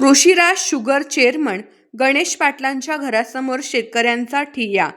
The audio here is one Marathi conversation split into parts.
कृषीराज शुगर चेअरमन गणेश पाटलांच्या घरासमोर शेतकऱ्यांचा ठिय्या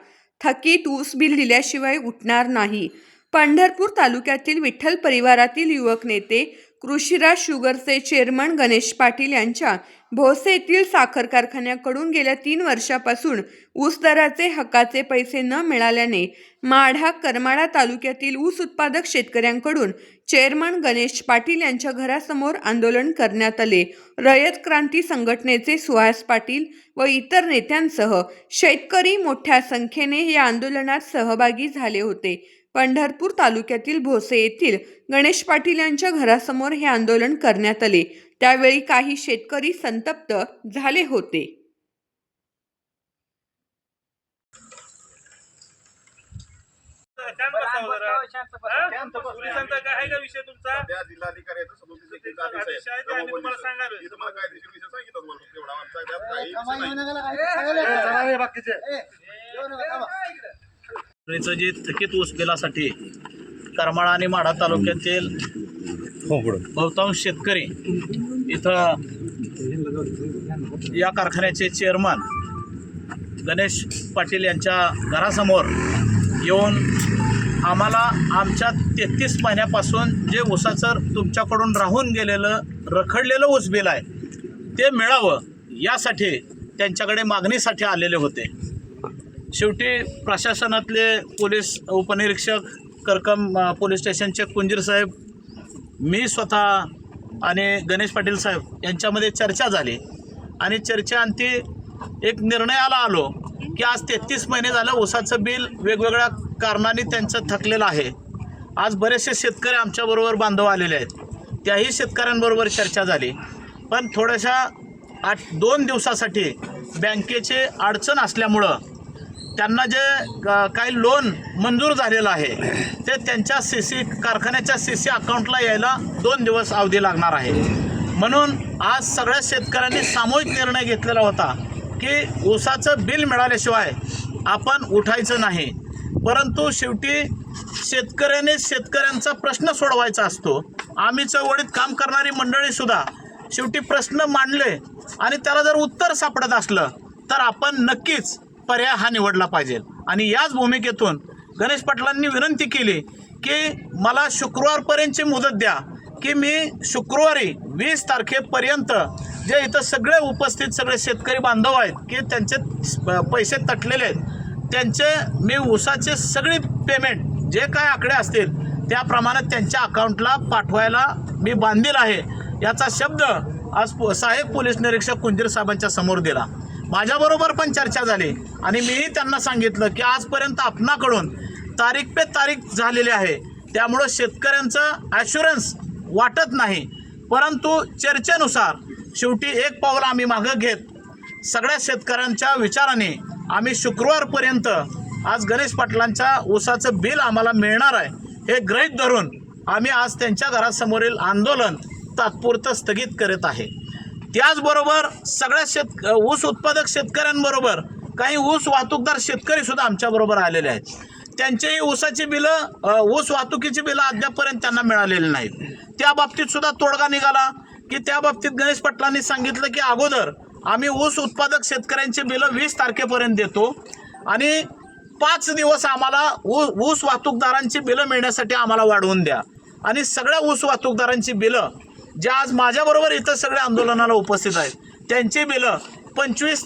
थकीत ऊस बिल दिल्याशिवाय उठणार नाही. पंढरपूर तालुक्यातील विठ्ठल परिवारातील युवक नेते कृषीराज शुगरचे चेअरमन गणेश पाटील यांच्या भोसे येथील साखर कारखान्याकडून गेल्या तीन वर्षापासून ऊस दराचे हक्काचे पैसे न मिळाल्याने माढा करमाळा तालुक्यातील ऊस उत्पादक शेतकऱ्यांकडून चेअरमन गणेश पाटील यांच्या घरासमोर आंदोलन करण्यात आले. रयत क्रांती संघटनेचे सुहास पाटील व इतर नेत्यांसह शेतकरी मोठ्या संख्येने या आंदोलनात सहभागी झाले होते. पंढरपूर तालुक्यातील भोसे येथील गणेश पाटील यांच्या घरासमोर हे आंदोलन करण्यात आले. त्यावेळी काही शेतकरी संतप्त झाले होते. शांत जे थकीत ऊस बिलासाठी करमाळा आणि माढा तालुक्यातील बहुतांश शेतकरी इथं या कारखान्याचे चेअरमन गणेश पाटील यांच्या घरासमोर येऊन आम्हाला आमच्या तेहतीस महिन्यापासून जे ऊसाचं तुमच्याकडून राहून गेलेलं रखडलेलं ऊस बिल आहे ते मिळावं यासाठी त्यांच्याकडे मागणीसाठी आलेले होते. शेवटी प्रशासनातले पोलीस उपनिरीक्षक करकम पोलीस स्टेशनचे कुंजीर साहेब मी स्वतः आणि गणेश पाटील साहेब यांच्यामध्ये चर्चा झाली. आणि चर्चेअंती एक निर्णयाला आलो की आज तेहतीस महिने झालं ऊसाचं बिल वेगवेगळ्या कारणाने त्यांचं थकलेलं आहे. आज बरेचसे शेतकरी आमच्याबरोबर बांधव आलेले आहेत. त्याही शेतकऱ्यांबरोबर चर्चा झाली. पण थोड्याशा आठ दोन दिवसासाठी बँकेचे अडचण असल्यामुळं त्यांना जे काही लोन मंजूर झालेलं आहे ते त्यांच्या सी सी कारखान्याच्या सी सी अकाउंटला यायला दोन दिवस अवधी लागणार आहे. म्हणून आज सगळ्या शेतकऱ्यांनी सामूहिक निर्णय घेतलेला होता की ऊसाचं बिल मिळाल्याशिवाय आपण उठायचं नाही. परंतु शेवटी शेतकऱ्याने शेतकऱ्यांचा प्रश्न सोडवायचा असतो. आम्ही चळवळीत काम करणारी मंडळीसुद्धा शेवटी प्रश्न मांडले आणि त्याला जर उत्तर सापडत असलं तर आपण नक्कीच पर्याय हा निवडला पाहिजे. आणि याच भूमिकेतून गणेश पाटलांनी विनंती केली की मला शुक्रवारपर्यंतची मुदत द्या की मी शुक्रवारी वीस तारखेपर्यंत जे इथं सगळे उपस्थित सगळे शेतकरी बांधव आहेत की त्यांचे प- पैसे तटलेले आहेत त्यांचे मी ऊसाचे सगळी पेमेंट जे काय आकडे असतील त्याप्रमाणे त्यांच्या अकाउंटला पाठवायला मी बांधील आहे. याचा शब्द आज पो- पोलीस निरीक्षक कुंजीर साहेबांच्या समोर दिला. माझ्याबरोबर पण चर्चा झाली. आणि मीही त्यांना सांगितलं की आजपर्यंत आपणाकडून तारीख पे तारीख झालेली आहे. त्यामुळं शेतकऱ्यांचं ॲश्युरन्स वाटत नाही. परंतु चर्चेनुसार शेवटी एक पाऊल आम्ही मागं घेत सगळ्या शेतकऱ्यांच्या विचाराने आम्ही शुक्रवारपर्यंत आज गणेश पाटलांच्या ऊसाचं बिल आम्हाला मिळणार आहे. हे गृहीत धरून आम्ही आज त्यांच्या घरासमोरील आंदोलन तात्पुरतं स्थगित करत आहे. त्याचबरोबर सगळ्या शेत ऊस उत्पादक शेतकऱ्यांबरोबर काही ऊस वाहतूकदार शेतकरी सुद्धा आमच्याबरोबर आलेले आहेत. त्यांचेही ऊसाची बिलं ऊस वाहतुकीची बिलं अद्यापपर्यंत त्यांना मिळालेली नाहीत. त्या बाबतीत सुद्धा तोडगा निघाला की त्या बाबतीत गणेश पाटलांनी सांगितलं की अगोदर आम्ही ऊस उत्पादक शेतकऱ्यांची बिलं वीस तारखेपर्यंत देतो आणि पाच दिवस आम्हाला ऊ ऊस वाहतूकदारांची बिलं मिळण्यासाठी आम्हाला वाढवून द्या. आणि सगळ्या ऊस वाहतूकदारांची बिलं जे आज माझ्याबरोबर इथं सगळ्या आंदोलनाला उपस्थित आहेत त्यांची बिलं पंचवीस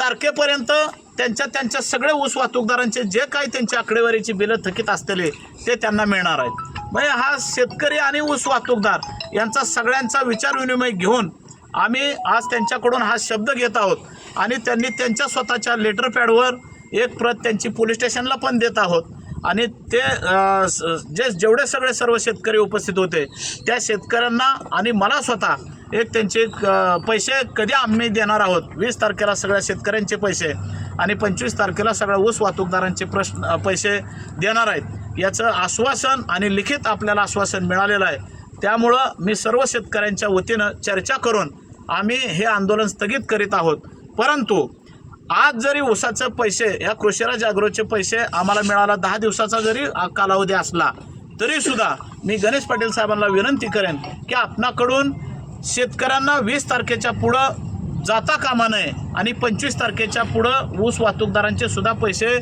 तारखेपर्यंत त्यांच्या त्यांच्या सगळे ऊस वाहतूकदारांचे जे काही त्यांची आकडेवारीची बिलं थकीत असलेले ते त्यांना मिळणार आहेत. म्हणजे हा शेतकरी आणि ऊस वाहतूकदार यांचा सगळ्यांचा विचार विनिमय घेऊन आम्ही आज त्यांच्याकडून हा शब्द घेत आहोत आणि त्यांनी त्यांच्या स्वतःच्या लेटर पॅडवर एक प्रत त्यांची पोलीस स्टेशनला पण देत आहोत. आणि ते स- जे जेवढे सगळे सर्व शेतकरी उपस्थित होते त्या शेतकऱ्यांना आणि मला स्वतः एक त्यांचे पैसे कधी आम्ही देणार आहोत? वीस तारखेला सगळ्या शेतकऱ्यांचे पैसे आणि पंचवीस तारखेला सगळ्या ऊस वाहतूकदारांचे प्रश्न पैसे देणार आहेत. याचं आश्वासन आणि लिखित आपल्याला आश्वासन मिळालेलं आहे. त्यामुळं मी सर्व शेतकऱ्यांच्या वतीनं चर्चा करून आम्ही हे आंदोलन स्थगित करीत आहोत. परंतु आज जरी ऊसाचे पैसे या कृषीराज अॅग्रोचे पैसे आम्हाला मिळाला दहा दिवसाचा जरी कालावधी असला तरी सुद्धा मी गणेश पाटील साहेबांना विनंती करेन की आपणाकडून शेतकऱ्यांना वीस तारखेच्या पुढं जाता कामा नये आणि पंचवीस तारखेच्या पुढं ऊस वाहतूकदारांचे सुद्धा पैसे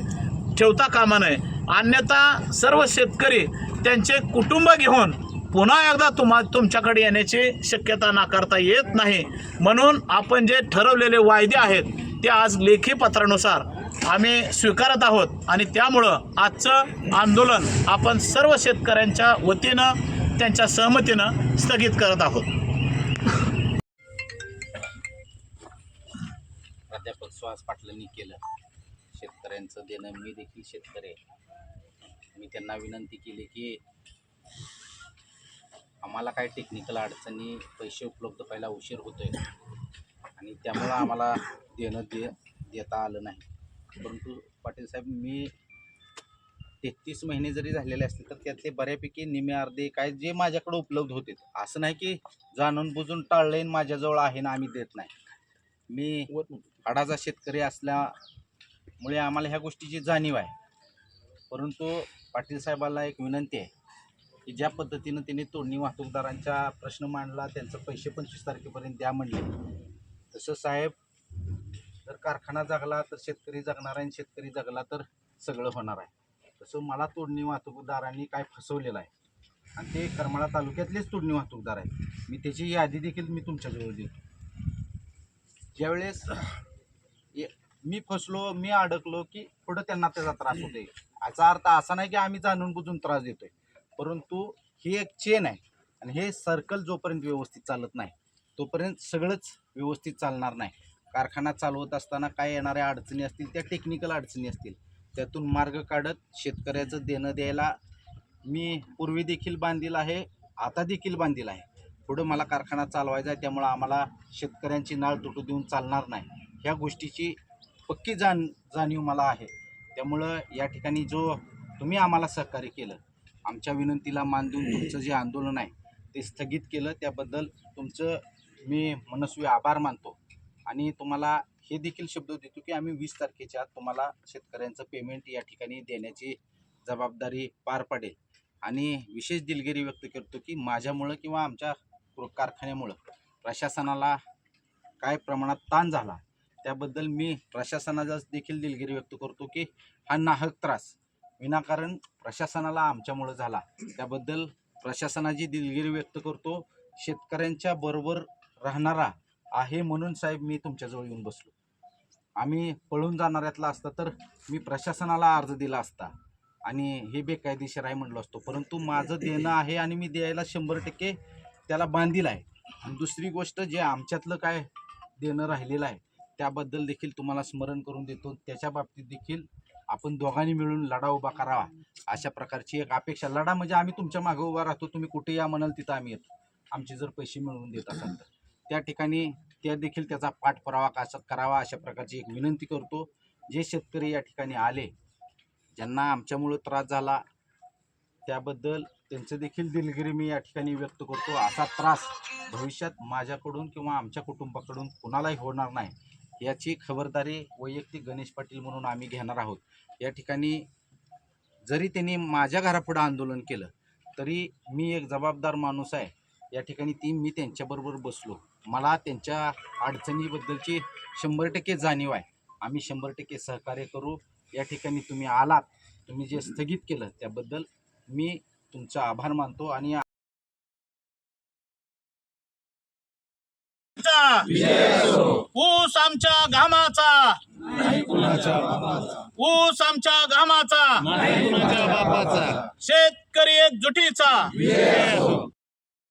ठेवता कामा नये. अन्यथा सर्व शेतकरी त्यांचे कुटुंब घेऊन पुन्हा एकदा तुम्हा तुमच्याकडे येण्याची शक्यता नाकारता येत नाही. म्हणून आपण जे ठरवलेले वायदे आहेत ते आज लेखी पत्रानुसार आम्ही स्वीकारत आहोत. आणि त्यामुळं आजचं आंदोलन आपण सर्व शेतकऱ्यांच्या वतीनं त्यांच्या सहमतीनं स्थगित करत आहोत. प्राध्यापक सुहास पाटलांनी केलं. शेतकऱ्यांचं देणं मी देखील शेतकरी मी त्यांना विनंती केली की आम्हाला काय टेक्निकल अडचणी पैसे उपलब्ध पहिला उशीर होतो आहे आणि त्यामुळं आम्हाला देणं दे देता आलं नाही. परंतु पाटील साहेब मी तेहतीस महिने जरी झालेले असतील तर त्यातले बऱ्यापैकी निमे अर्धे काय जे माझ्याकडे उपलब्ध होते असं नाही की जाणून बुजून टाळले माझ्याजवळ आहे ना आम्ही देत नाही. मी हाडाचा शेतकरी असल्यामुळे आम्हाला ह्या गोष्टीची जाणीव आहे. परंतु पाटील साहेबाला एक विनंती आहे की ज्या पद्धतीनं त्यांनी तोडणी वाहतूकदारांचा प्रश्न मांडला त्यांचं पैसे पंचवीस तारखेपर्यंत द्या म्हणले. तसं साहेब जर कारखाना जगला तर शेतकरी जगणार आहे आणि शेतकरी जगला तर सगळं होणार आहे. तसं मला तोडणी वाहतूकदारांनी काय फसवलेलं आहे. आणि ते करमाळा तालुक्यातलेच तोडणी वाहतूकदार आहेत. मी त्याची यादी देखील मी तुमच्याजवळ देतो. ज्यावेळेस मी फसलो मी अडकलो की पुढं त्यांना त्याचा त्रास होतोय. याचा अर्थ असा नाही की आम्ही जाणून बुजून त्रास देतोय. परंतु ही एक चेन आहे आणि हे सर्कल जोपर्यंत व्यवस्थित चालत नाही तोपर्यंत सगळंच व्यवस्थित चालणार नाही. कारखाना चालवत असताना काय येणाऱ्या अडचणी असतील त्या टेक्निकल अडचणी असतील. त्यातून मार्ग काढत शेतकऱ्याचं देणं द्यायला मी पूर्वी देखील बांधील आहे आता देखील बांधील आहे. पुढं मला कारखाना चालवायचा आहे त्यामुळं आम्हाला शेतकऱ्यांची नाळ तुटू देऊन चालणार नाही. ह्या गोष्टीची पक्की जाण जाणीव मला आहे. त्यामुळं या ठिकाणी जो तुम्ही आम्हाला सहकार्य केलं आमच्या विनंतीला मान देऊन तुमचं जे आंदोलन आहे ते स्थगित केलं. त्याबद्दल तुमचं मी मनस्वी आभार मानतो. आणि तुम्हाला हे देखील शब्द देतो की आम्ही वीस तारखेच्या आत तुम्हाला शेतकऱ्यांचं पेमेंट या ठिकाणी देण्याची जबाबदारी पार पडेल. आणि विशेष दिलगिरी व्यक्त करतो की माझ्यामुळं किंवा आमच्या कारखान्यामुळं प्रशासनाला काय प्रमाणात ताण झाला त्याबद्दल मी प्रशासनाचा देखील दिलगिरी व्यक्त करतो की हा नाहक त्रास विनाकारण प्रशासनाला आमच्यामुळं झाला. त्याबद्दल प्रशासनाची दिलगिरी व्यक्त करतो शेतकऱ्यांच्या बरोबर राहणारा आहे म्हणून साहेब मी तुमच्याजवळ येऊन बसलो. आम्ही पळून जाणाऱ्यातला असता तर मी प्रशासनाला अर्ज दिला असता आणि हे बेकायदेशीर आहे म्हणलो असतो. परंतु माझं देणं आहे आणि मी द्यायला शंभर टक्के त्याला बांधील आहे. आणि दुसरी गोष्ट जे आमच्यातलं काय देणं राहिलेलं आहे त्याबद्दल देखील तुम्हाला स्मरण करून देतो. त्याच्या बाबतीत देखील आपण दोघांनी मिळून लढा उभा करावा. अशा प्रकारची एक अपेक्षा. लढा म्हणजे आम्ही तुमच्या मागे उभा राहतो. तुम्ही कुठे या म्हणाल तिथं आम्ही येतो. आमचे जर पैसे मिळवून देत असाल तर. त्या ठिकाणी त्या देखील त्याचा पाठपुरावा कसा करावा अशा प्रकारची एक विनंती करतो. जे शेतकरी या ठिकाणी आले ज्यांना आमच्यामुळं त्रास झाला त्याबद्दल त्यांचं देखील दिलगिरी मी या ठिकाणी व्यक्त करतो. असा त्रास भविष्यात माझ्याकडून किंवा आमच्या कुटुंबाकडून कुणालाही होणार नाही. याची खबरदारी वैयक्तिक गणेश पाटील म्हणून आम्ही घेणार आहोत. या ठिकाणी जरी त्यांनी माझ्या घरापुढं आंदोलन केलं तरी मी एक जबाबदार माणूस आहे. या ठिकाणी ती मी त्यांच्याबरोबर बसलो. मला त्यांच्या अडचणीबद्दलची शंभर टक्के जाणीव आहे. आम्ही शंभर टक्के सहकार्य करू. या ठिकाणी तुम्ही आलात तुम्ही जे स्थगित केलं त्याबद्दल मी तुमचा आभार मानतो आणि ऊस आमच्या घामाचा. ऊस आमच्या घामाचा. शेतकरी एकजुटीचा.